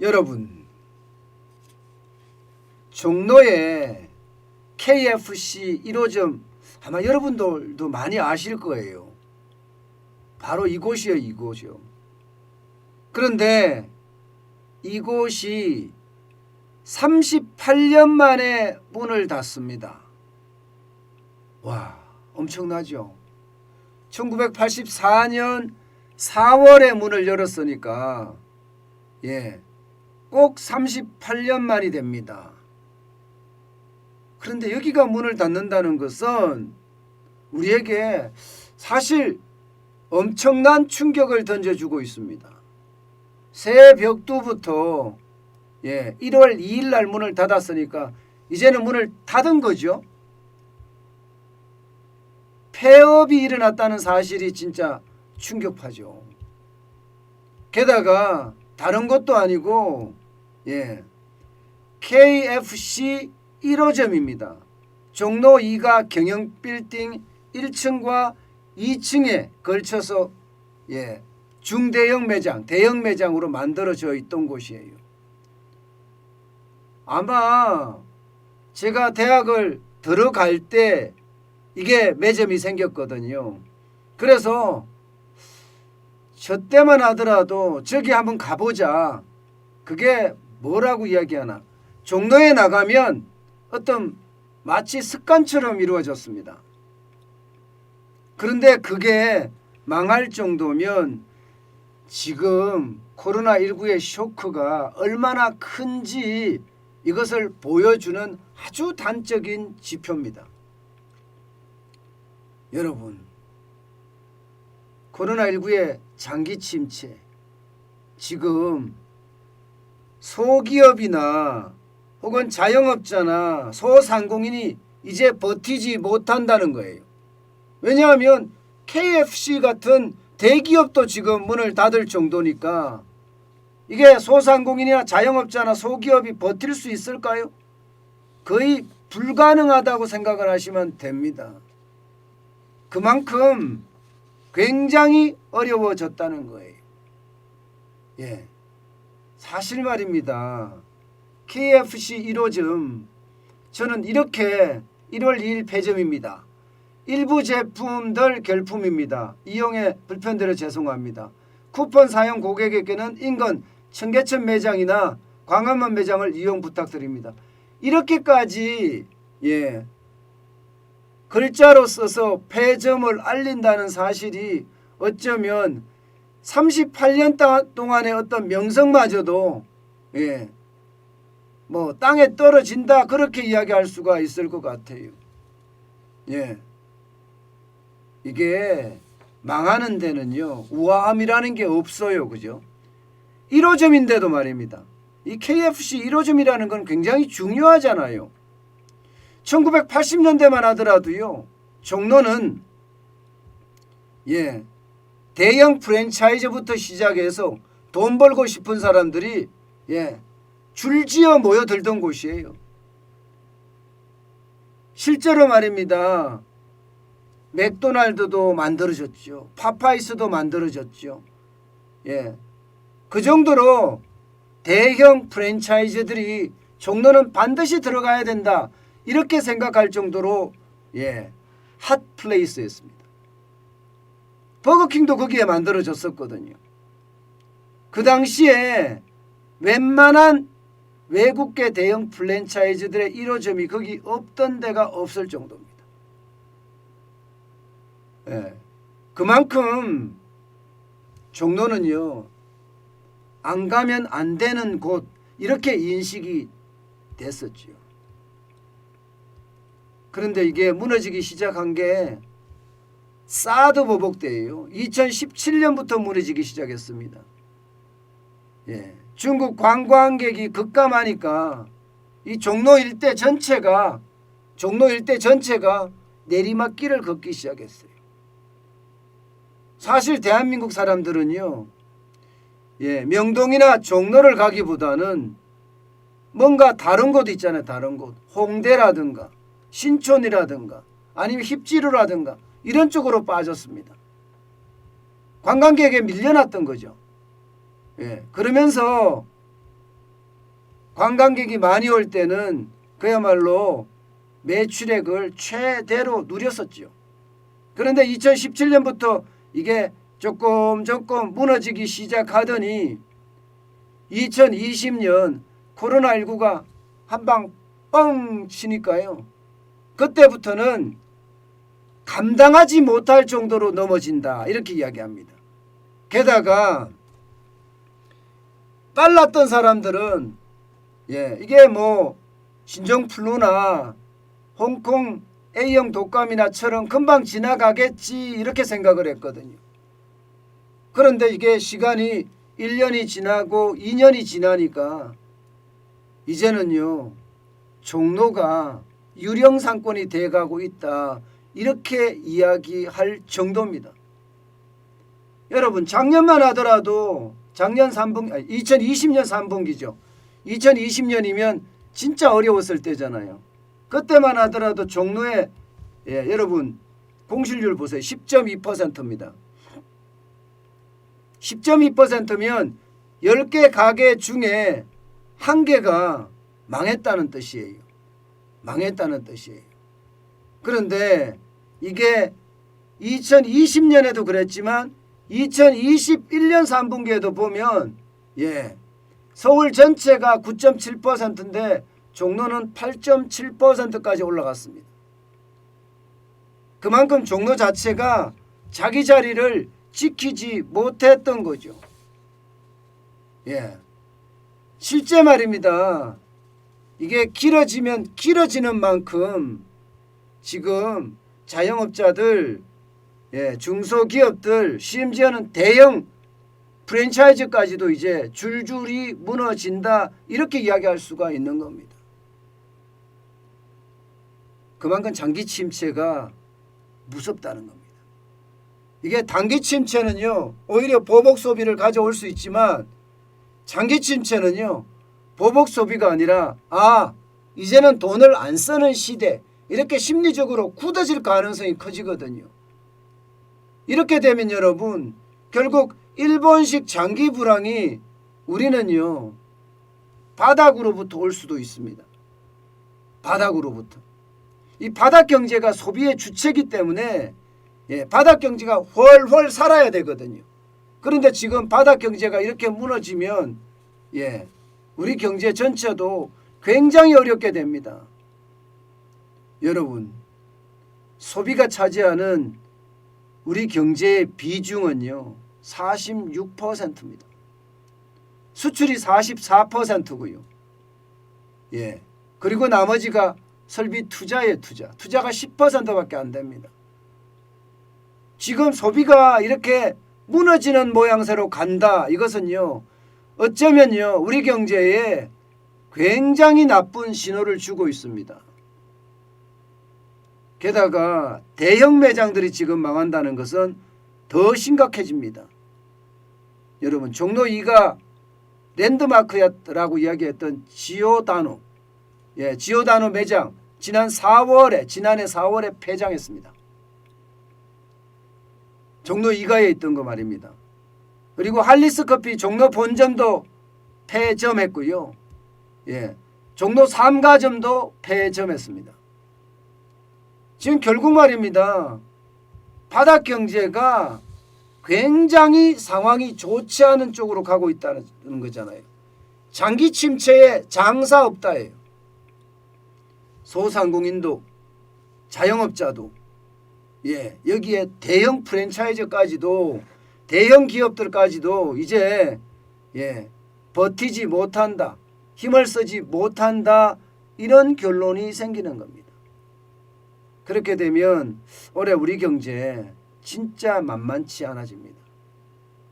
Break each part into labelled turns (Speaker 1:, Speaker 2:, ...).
Speaker 1: 여러분 종로에 KFC 1호점 아마 여러분들도 많이 아실 거예요. 바로 이곳이요, 이곳이요. 그런데 이곳이 38년 만에 문을 닫습니다. 와, 엄청나죠? 1984년 4월에 문을 열었으니까 예. 꼭 38년 만이 됩니다. 그런데 여기가 문을 닫는다는 것은 우리에게 사실 엄청난 충격을 던져주고 있습니다. 새해 벽두부터 예, 1월 2일 날 문을 닫았으니까 이제는 문을 닫은 거죠. 폐업이 일어났다는 사실이 진짜 충격파죠. 게다가 다른 것도 아니고 예. KFC 1호점입니다. 종로 2가 경영 빌딩 1층과 2층에 걸쳐서 예. 중대형 매장, 대형 매장으로 만들어져 있던 곳이에요. 아마 제가 대학을 들어갈 때 이게 매점이 생겼거든요. 그래서 저 때만 하더라도 저기 한번 가보자. 그게 뭐라고 이야기하나? 종로에 나가면 어떤 마치 습관처럼 이루어졌습니다. 그런데 그게 망할 정도면 지금 코로나19의 쇼크가 얼마나 큰지 이것을 보여주는 아주 단적인 지표입니다. 여러분, 코로나19의 장기 침체, 지금 소기업이나 혹은 자영업자나 소상공인이 이제 버티지 못한다는 거예요. 왜냐하면 KFC 같은 대기업도 지금 문을 닫을 정도니까 이게 소상공인이나 자영업자나 소기업이 버틸 수 있을까요? 거의 불가능하다고 생각을 하시면 됩니다. 그만큼 굉장히 어려워졌다는 거예요. 예. 사실 말입니다. KFC 1호점 저는 이렇게 1월 2일 폐점입니다. 일부 제품들 결품입니다. 이용에 불편드려 죄송합니다. 쿠폰 사용 고객에게는 인근 청계천 매장이나 광화문 매장을 이용 부탁드립니다. 이렇게까지 예 글자로 써서 폐점을 알린다는 사실이 어쩌면 38년 따- 동안의 어떤 명성마저도 예, 뭐 땅에 떨어진다 그렇게 이야기할 수가 있을 것 같아요. 예, 이게 망하는 데는요 우아함이라는 게 없어요, 그죠? 1호점인데도 말입니다. 이 KFC 1호점이라는 건 굉장히 중요하잖아요. 1980년대만 하더라도요. 종로는 예 대형 프랜차이즈부터 시작해서 돈 벌고 싶은 사람들이 예 줄지어 모여들던 곳이에요. 실제로 말입니다. 맥도날드도 만들어졌죠. 파파이스도 만들어졌죠. 예. 그 정도로 대형 프랜차이즈들이 종로는 반드시 들어가야 된다. 이렇게 생각할 정도로 예, 핫 플레이스였습니다. 버거킹도 거기에 만들어졌었거든요. 그 당시에 웬만한 외국계 대형 프랜차이즈들의 1호점이 거기 없던 데가 없을 정도입니다. 예, 그만큼 종로는요 안 가면 안 되는 곳 이렇게 인식이 됐었죠. 그런데 이게 무너지기 시작한 게 사드 보복 때예요. 2017년부터 무너지기 시작했습니다. 예. 중국 관광객이 급감하니까 이 종로 일대 전체가 종로 일대 전체가 내리막길을 걷기 시작했어요. 사실 대한민국 사람들은요. 예, 명동이나 종로를 가기보다는 뭔가 다른 곳 있잖아요. 다른 곳. 홍대라든가 신촌이라든가 아니면 힙지루라든가 이런 쪽으로 빠졌습니다. 관광객에 밀려났던 거죠. 예. 그러면서 관광객이 많이 올 때는 그야말로 매출액을 최대로 누렸었죠. 그런데 2017년부터 이게 조금 조금 무너지기 시작하더니 2020년 코로나19가 한방 뻥 치니까요. 그때부터는 감당하지 못할 정도로 넘어진다. 이렇게 이야기합니다. 게다가 빨랐던 사람들은 예, 이게 뭐 신종 플루나 홍콩 A형 독감이나처럼 금방 지나가겠지 이렇게 생각을 했거든요. 그런데 이게 시간이 1년이 지나고 2년이 지나니까 이제는요. 종로가 유령 상권이 돼가고 있다. 이렇게 이야기할 정도입니다. 여러분 작년만 하더라도 작년 3분 아니, 2020년 3분기죠. 2020년이면 진짜 어려웠을 때잖아요. 그때만 하더라도 종로에 예, 여러분 공실률 보세요. 10.2%입니다. 10.2%면 10개 가게 중에 한 개가 망했다는 뜻이에요. 망했다는 뜻이에요. 그런데 이게 2020년에도 그랬지만 2021년 3분기에도 보면 예. 서울 전체가 9.7%인데 종로는 8.7%까지 올라갔습니다. 그만큼 종로 자체가 자기 자리를 지키지 못했던 거죠. 예. 실제 말입니다. 이게 길어지면 길어지는 만큼 지금 자영업자들, 예, 중소기업들, 심지어는 대형 프랜차이즈까지도 이제 줄줄이 무너진다 이렇게 이야기할 수가 있는 겁니다. 그만큼 장기 침체가 무섭다는 겁니다. 이게 단기 침체는요 오히려 보복 소비를 가져올 수 있지만 장기 침체는요 보복 소비가 아니라 아 이제는 돈을 안 쓰는 시대 이렇게 심리적으로 굳어질 가능성이 커지거든요. 이렇게 되면 여러분 결국 일본식 장기 불황이 우리는요 바닥으로부터 올 수도 있습니다. 바닥으로부터 이 바닥 경제가 소비의 주체이기 때문에 예, 바닥 경제가 훨훨 살아야 되거든요. 그런데 지금 바닥 경제가 이렇게 무너지면 예, 우리 경제 전체도 굉장히 어렵게 됩니다. 여러분, 소비가 차지하는 우리 경제의 비중은요, 46%입니다. 수출이 44%고요. 예. 그리고 나머지가 설비 투자에 투자. 투자가 10%밖에 안 됩니다. 지금 소비가 이렇게 무너지는 모양새로 간다. 이것은요. 어쩌면요. 우리 경제에 굉장히 나쁜 신호를 주고 있습니다. 게다가 대형 매장들이 지금 망한다는 것은 더 심각해집니다. 여러분 종로 2가 랜드마크였라고 이야기했던 지오다노 예, 지오다노 매장 지난 4월에 지난해 4월에 폐장했습니다. 종로 2가에 있던 거 말입니다. 그리고 할리스 커피 종로 본점도 폐점했고요. 예. 종로 3가점도 폐점했습니다. 지금 결국 말입니다. 바닥 경제가 굉장히 상황이 좋지 않은 쪽으로 가고 있다는 거잖아요. 장기 침체에 장사 없다예요. 소상공인도 자영업자도 예 여기에 대형 프랜차이즈까지도 대형 기업들까지도 이제 예 버티지 못한다 힘을 쓰지 못한다 이런 결론이 생기는 겁니다. 그렇게 되면 올해 우리 경제 진짜 만만치 않아집니다.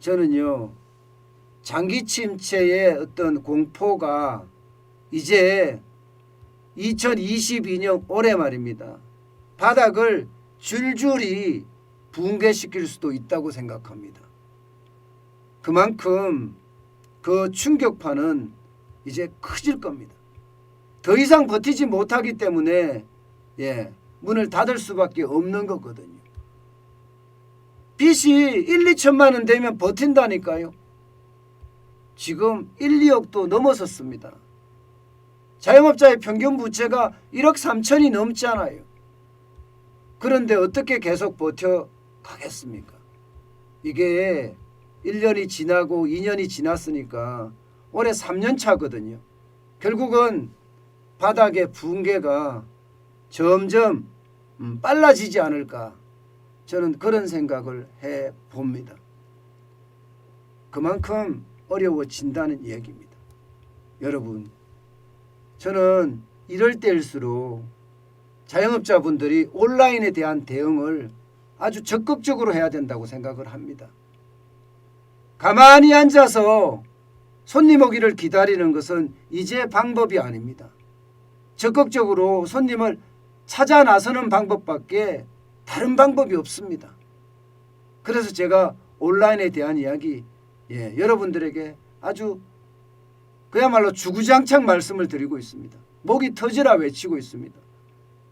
Speaker 1: 저는요 장기 침체의 어떤 공포가 이제 2022년 올해 말입니다. 바닥을 줄줄이 붕괴시킬 수도 있다고 생각합니다. 그만큼 그 충격파는 이제 커질 겁니다. 더 이상 버티지 못하기 때문에 예, 문을 닫을 수밖에 없는 거거든요. 빚이 1, 2천만 원 되면 버틴다니까요. 지금 1, 2억도 넘어섰습니다. 자영업자의 평균 부채가 1억 3천이 넘잖아요. 그런데 어떻게 계속 버텨 가겠습니까? 이게 1년이 지나고 2년이 지났으니까 올해 3년 차거든요. 결국은 바닥의 붕괴가 점점 음, 빨라지지 않을까 저는 그런 생각을 해 봅니다. 그만큼 어려워진다는 얘기입니다. 여러분, 저는 이럴 때일수록 자영업자분들이 온라인에 대한 대응을 아주 적극적으로 해야 된다고 생각을 합니다. 가만히 앉아서 손님 오기를 기다리는 것은 이제 방법이 아닙니다. 적극적으로 손님을 찾아 나서는 방법밖에 다른 방법이 없습니다. 그래서 제가 온라인에 대한 이야기 예, 여러분들에게 아주 그야말로 주구장창 말씀을 드리고 있습니다. 목이 터지라 외치고 있습니다.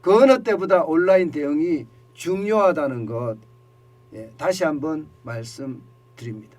Speaker 1: 그 어느 때보다 온라인 대응이 중요하다는 것 예, 다시 한번 말씀드립니다.